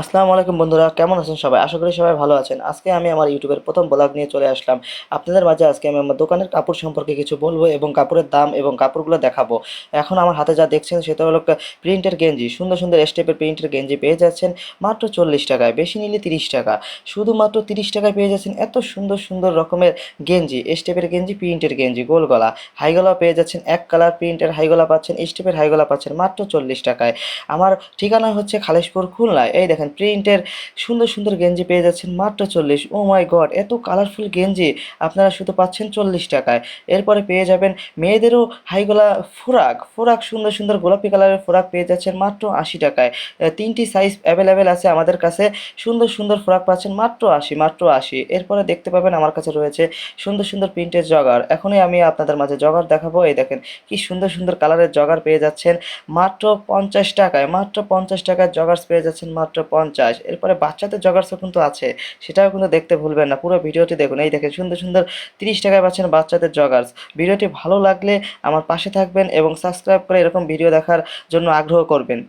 আসসালামু আলাইকুম বন্ধুরা, কেমন আছেন সবাই? আশা করি সবাই ভালো আছেন। আজকে আমি আমার ইউটিউবের প্রথম ব্লগ নিয়ে চলে আসলাম। আপনাদের মাঝে আজকে আমি আমার দোকানের কাপড় সম্পর্কে কিছু বলব এবং কাপড়ের দাম এবং কাপড়গুলো দেখাবো। এখন আমার হাতে যা দেখছেন সেটা হলো প্রিন্টের গেঞ্জি। সুন্দর সুন্দর স্টেপের প্রিন্টের গেঞ্জি পেয়ে যাচ্ছেন মাত্র চল্লিশ টাকায়, বেশি নিলে তিরিশ টাকা। শুধুমাত্র তিরিশ টাকায় পেয়ে যাচ্ছেন এত সুন্দর সুন্দর রকমের গেঞ্জি স্টেপের গেঞ্জি, প্রিন্টের গেঞ্জি, গোল গলা। হাই গলা পেয়ে যাচ্ছেন এক কালার, প্রিন্টের হাই গলা পাচ্ছেন স্টেপের হাই গলা পাচ্ছেন মাত্র চল্লিশ টাকায়। আমার ঠিকানা হচ্ছে খালেশপুর খুলনায়। এই দেখেন প্রিন্টের সুন্দর সুন্দর গেঞ্জি পেয়ে যাচ্ছেন মাত্র চল্লিশ। ও মাই গড এত কালারফুল গেঞ্জি, আপনারা শুধু পাচ্ছেন চল্লিশ টাকায়। এরপরে পেয়ে যাবেন মেয়েদেরও হাইগোলা ফোরাক ফোরাক সুন্দর সুন্দর গোলাপি কালারের ফোরাক পেয়ে যাচ্ছেন মাত্র আশি টাকায়। তিনটি সাইজ অ্যাভেলেবেল আছে আমাদের কাছে, সুন্দর সুন্দর ফোরাক পাচ্ছেন মাত্র আশি মাত্র আশি। এরপরে দেখতে পাবেন আমার কাছে রয়েছে সুন্দর সুন্দর প্রিন্টের জগার। এখনই আমি আপনাদের মাঝে জগার দেখাবো, এই দেখেন কি সুন্দর সুন্দর কালারের জগার পেয়ে যাচ্ছেন মাত্র পঞ্চাশ টাকায়, মাত্র পঞ্চাশ টাকার জগার্স পেয়ে যাচ্ছেন মাত্র পঞ্চাশ, এরপরে বাচ্চাদের জগার্সও কিন্তু আছে, সেটাও কিন্তু দেখতে ভুলবেন না, পুরো ভিডিওটি দেখুন, এই দেখেন সুন্দর সুন্দর তিরিশ টাকায় পাচ্ছেন বাচ্চাদের জগার্স, ভিডিওটি ভালো লাগলে আমার পাশে থাকবেন এবং সাবস্ক্রাইব করে এরকম ভিডিও দেখার জন্য আগ্রহ করবেন।